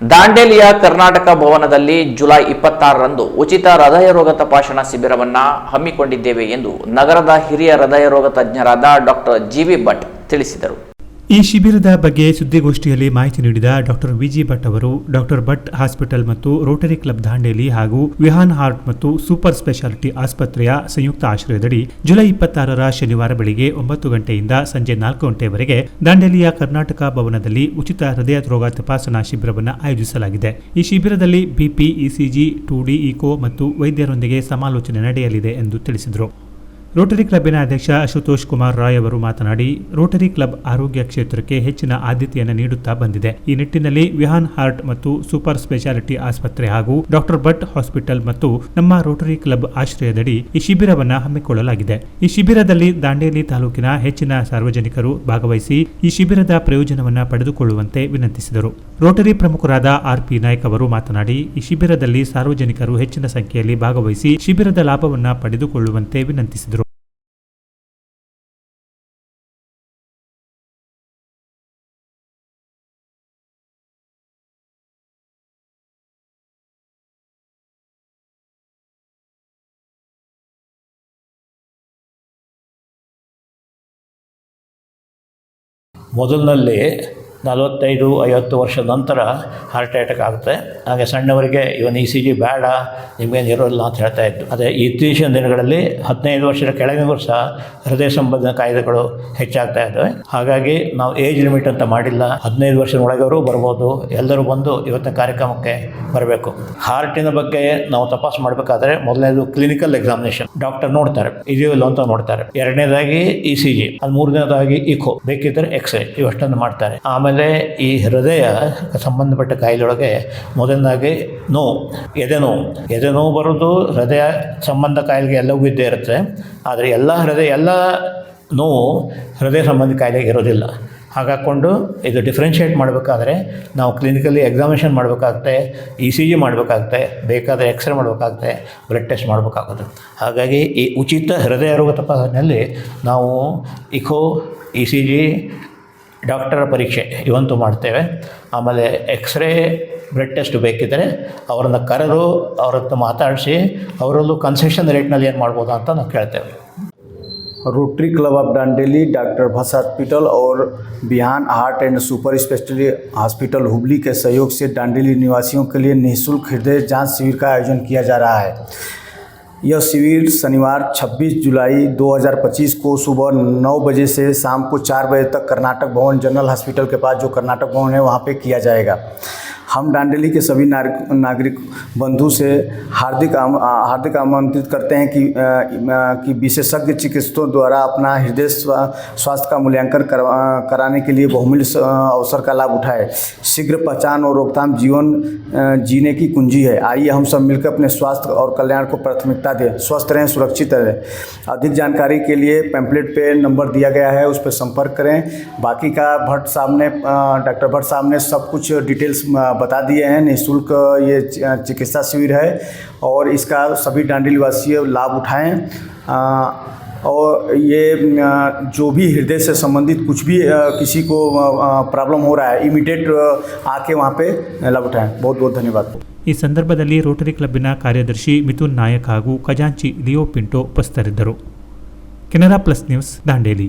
ದಾಂಡೇಲಿಯ ಕರ್ನಾಟಕ ಭವನದಲ್ಲಿ ಜುಲೈ ಇಪ್ಪತ್ತಾರರಂದು ಉಚಿತ ಹೃದಯ ರೋಗ ತಪಾಸಣಾ ಶಿಬಿರವನ್ನು ಹಮ್ಮಿಕೊಂಡಿದ್ದೇವೆ ಎಂದು ನಗರದ ಹಿರಿಯ ಹೃದಯ ರೋಗ ತಜ್ಞರಾದ ಡಾಕ್ಟರ್ ಜಿವಿ ಭಟ್ ತಿಳಿಸಿದರು. ಈ ಶಿಬಿರದ ಬಗ್ಗೆ ಸುದ್ದಿಗೋಷ್ಠಿಯಲ್ಲಿ ಮಾಹಿತಿ ನೀಡಿದ ಡಾಕ್ಟರ್ ವಿಜಿ ಭಟ್ ಅವರು, ಡಾಕ್ಟರ್ ಭಟ್ ಹಾಸ್ಪಿಟಲ್ ಮತ್ತು ರೋಟರಿ ಕ್ಲಬ್ ದಾಂಡೇಲಿ ಹಾಗೂ ವಿಹಾನ್ ಹಾರ್ಟ್ ಮತ್ತು ಸೂಪರ್ ಸ್ಪೆಷಾಲಿಟಿ ಆಸ್ಪತ್ರೆಯ ಸಂಯುಕ್ತ ಆಶ್ರಯದಡಿ ಜುಲೈ ಇಪ್ಪತ್ತಾರರ ಶನಿವಾರ ಬೆಳಿಗ್ಗೆ ಒಂಬತ್ತು ಗಂಟೆಯಿಂದ ಸಂಜೆ ನಾಲ್ಕು ಗಂಟೆವರೆಗೆ ದಾಂಡೇಲಿಯ ಕರ್ನಾಟಕ ಭವನದಲ್ಲಿ ಉಚಿತ ಹೃದಯ ರೋಗ ತಪಾಸಣಾ ಶಿಬಿರವನ್ನು ಆಯೋಜಿಸಲಾಗಿದೆ. ಈ ಶಿಬಿರದಲ್ಲಿ ಬಿಪಿ, ಇಸಿಜಿ, ಟು ಇಕೋ ಮತ್ತು ವೈದ್ಯರೊಂದಿಗೆ ಸಮಾಲೋಚನೆ ನಡೆಯಲಿದೆ ಎಂದು ತಿಳಿಸಿದರು. ರೋಟರಿ ಕ್ಲಬ್ನ ಅಧ್ಯಕ್ಷ ಅಶುತೋಷ್ ಕುಮಾರ್ ರಾಯ್ ಅವರು ಮಾತನಾಡಿ, ರೋಟರಿ ಕ್ಲಬ್ ಆರೋಗ್ಯ ಕ್ಷೇತ್ರಕ್ಕೆ ಹೆಚ್ಚಿನ ಆದ್ಯತೆಯನ್ನು ನೀಡುತ್ತಾ ಬಂದಿದೆ. ಈ ನಿಟ್ಟಿನಲ್ಲಿ ವಿಹಾನ್ ಹಾರ್ಟ್ ಮತ್ತು ಸೂಪರ್ ಸ್ಪೆಷಾಲಿಟಿ ಆಸ್ಪತ್ರೆ ಹಾಗೂ ಡಾಕ್ಟರ್ ಭಟ್ ಹಾಸ್ಪಿಟಲ್ ಮತ್ತು ನಮ್ಮ ರೋಟರಿ ಕ್ಲಬ್ ಆಶ್ರಯದಡಿ ಈ ಶಿಬಿರವನ್ನು ಹಮ್ಮಿಕೊಳ್ಳಲಾಗಿದೆ. ಈ ಶಿಬಿರದಲ್ಲಿ ದಾಂಡೇಲಿ ತಾಲೂಕಿನ ಹೆಚ್ಚಿನ ಸಾರ್ವಜನಿಕರು ಭಾಗವಹಿಸಿ ಈ ಶಿಬಿರದ ಪ್ರಯೋಜನವನ್ನು ಪಡೆದುಕೊಳ್ಳುವಂತೆ ವಿನಂತಿಸಿದರು. ರೋಟರಿ ಪ್ರಮುಖರಾದ ಆರ್ ಪಿ ನಾಯ್ಕ ಅವರು ಮಾತನಾಡಿ, ಈ ಶಿಬಿರದಲ್ಲಿ ಸಾರ್ವಜನಿಕರು ಹೆಚ್ಚಿನ ಸಂಖ್ಯೆಯಲ್ಲಿ ಭಾಗವಹಿಸಿ ಶಿಬಿರದ ಲಾಭವನ್ನು ಪಡೆದುಕೊಳ್ಳುವಂತೆ ವಿನಂತಿಸಿದರು. ಮೊದಲಿನಲ್ಲಿ ನಲವತ್ತೈದು, ಐವತ್ತು ವರ್ಷದ ನಂತರ ಹಾರ್ಟ್ ಅಟ್ಯಾಕ್ ಆಗುತ್ತೆ. ಹಾಗೆ ಸಣ್ಣವರಿಗೆ ಇವನ್ ಇ ಸಿ ಜಿ ಬೇಡ, ನಿಮಗೇನು ಇರೋಲ್ಲ ಅಂತ ಹೇಳ್ತಾ ಇತ್ತು ಅದೇ ಇತ್ತೀಚಿನ ದಿನಗಳಲ್ಲಿ ಹದಿನೈದು ವರ್ಷದ ಕೆಳಗಿನವರು ಸಹ ಹೃದಯ ಸಂಬಂಧ ಕಾಯಿಲೆಗಳು ಹೆಚ್ಚಾಗ್ತಾ ಇದ್ದಾವೆ. ಹಾಗಾಗಿ ನಾವು ಏಜ್ ಲಿಮಿಟ್ ಅಂತ ಮಾಡಿಲ್ಲ. ಹದಿನೈದು ವರ್ಷದ ಒಳಗವರು ಬರ್ಬೋದು. ಎಲ್ಲರೂ ಬಂದು ಇವತ್ತಿನ ಕಾರ್ಯಕ್ರಮಕ್ಕೆ ಬರಬೇಕು. ಹಾರ್ಟಿನ ಬಗ್ಗೆ ನಾವು ತಪಾಸು ಮಾಡಬೇಕಾದ್ರೆ ಮೊದಲನೇದು ಕ್ಲಿನಿಕಲ್ ಎಕ್ಸಾಮಿನೇಷನ್ ಡಾಕ್ಟರ್ ನೋಡ್ತಾರೆ ಇದೆಯೋ ಇಲ್ಲ ಅಂತ ನೋಡ್ತಾರೆ. ಎರಡನೇದಾಗಿ ಇ ಸಿ ಜಿ ಅದು ಮೂರನೇದಾಗಿ ಇಕೋ ಬೇಕಿದ್ದರೆ ಎಕ್ಸ್ರೇ ಇವಷ್ಟನ್ನು ಮಾಡ್ತಾರೆ. ಆಮೇಲೆ ಈ ಹೃದಯ ಸಂಬಂಧಪಟ್ಟ ಕಾಯಿಲೆಯೊಳಗೆ ಮೊದಲನೇದಾಗಿ ನೋವು ಎದೆ ನೋವು ಎದೆ ನೋವು ಬರೋದು ಹೃದಯ ಸಂಬಂಧ ಕಾಯಿಲೆಗೆ ಎಲ್ಲವೂ ಇದ್ದೇ ಇರುತ್ತೆ. ಆದರೆ ಎಲ್ಲ ಹೃದಯ, ಎಲ್ಲ ನೋವು ಹೃದಯ ಸಂಬಂಧಿ ಕಾಯಿಲೆಗೆ ಇರೋದಿಲ್ಲ. ಹಾಗಾಕೊಂಡು ಇದು ಡಿಫ್ರೆನ್ಷಿಯೇಟ್ ಮಾಡಬೇಕಾದ್ರೆ ನಾವು ಕ್ಲಿನಿಕಲಿ ಎಕ್ಸಾಮಿನೇಷನ್ ಮಾಡಬೇಕಾಗುತ್ತೆ ಇ ಸಿ ಜಿ ಮಾಡಬೇಕಾಗುತ್ತೆ, ಬೇಕಾದರೆ ಎಕ್ಸ್ರೇ ಮಾಡಬೇಕಾಗುತ್ತೆ ಬ್ಲಡ್ ಟೆಸ್ಟ್ ಮಾಡಬೇಕಾಗುತ್ತೆ. ಹಾಗಾಗಿ ಈ ಉಚಿತ ಹೃದಯ ರೋಗ ತಪಾಸಣೆಯಲ್ಲಿ ನಾವು echo E C G ಡಾಕ್ಟರ ಪರೀಕ್ಷೆ ಇವಂತೂ ಮಾಡ್ತೇವೆ ಆಮೇಲೆ ಎಕ್ಸ್ರೇ ಬ್ಲಡ್ ಟೆಸ್ಟ್ ಬೇಕಿದ್ದರೆ ಅವರನ್ನು ಕರೆದು ಅವ್ರ ಹತ್ರ ಮಾತಾಡಿಸಿ ಅವರಲ್ಲೂ ಕನ್ಸೆಷನ್ ರೇಟ್ನಲ್ಲಿ ಏನು ಮಾಡ್ಬೋದು ಅಂತ ನಾವು ಕೇಳ್ತೇವೆ Rotary club of Dandeli doctor भस hospital और बिहान heart and super speciality hospital Hubli के सहयोग से डांडेली निवासियों के लिए निःशुल्क हृदय जांच शिविर का आयोजन किया जा रहा है यह शिविर शनिवार 26 जुलाई 2025 को सुबह नौ बजे से शाम को चार बजे तक कर्नाटक भवन जनरल हॉस्पिटल के पास, जो कर्नाटक भवन है, वहाँ पे किया जाएगा। हम डांडेली के सभी नागरिक बंधु से हार्दिक आम, हार्दिक आमंत्रित करते हैं कि अ, कि विशेषज्ञ चिकित्सकों द्वारा अपना हृदय स्वा- स्वास्थ्य का मूल्यांकन करवा कराने के लिए बहुमूल्य अवसर का लाभ उठाए। शीघ्र पहचान और रोकथाम जीवन जीने की कुंजी है। आइए हम सब मिलकर अपने स्वास्थ्य और कल्याण को प्राथमिकता दें। स्वस्थ रहें सुरक्षित रहें। अधिक जानकारी के लिए पैम्पलेट पे नंबर दिया गया है उस पर संपर्क करें। बाकी का भट्ट साहब ने डॉक्टर भट्ट साहब ने सब कुछ डिटेल्स बता दिए हैं निःशुल्क ये चि- चिकित्सा शिविर है और इसका सभी डांडी वासी लाभ उठाएं अ, और ये अ, जो भी हृदय से संबंधित कुछ भी अ, किसी को प्रॉब्लम हो रहा है इमीडिएट आके वहाँ पे लाभ उठाएं बहुत बहुत धन्यवाद ಈ ಸಂದರ್ಭದಲ್ಲಿ ರೋಟರಿ ಕ್ಲಬ್ಬಿನ ಕಾರ್ಯದರ್ಶಿ ಮಿಥುನ್ ನಾಯಕ್ ಹಾಗೂ ಖಜಾಂಚಿ ಲಿಯೋ ಪಿಂಟೋ ಉಪಸ್ಥಿತರಿದ್ದರು ಕೆನರಾ ಪ್ಲಸ್ ನ್ಯೂಸ್ ದಾಂಡೇಲಿ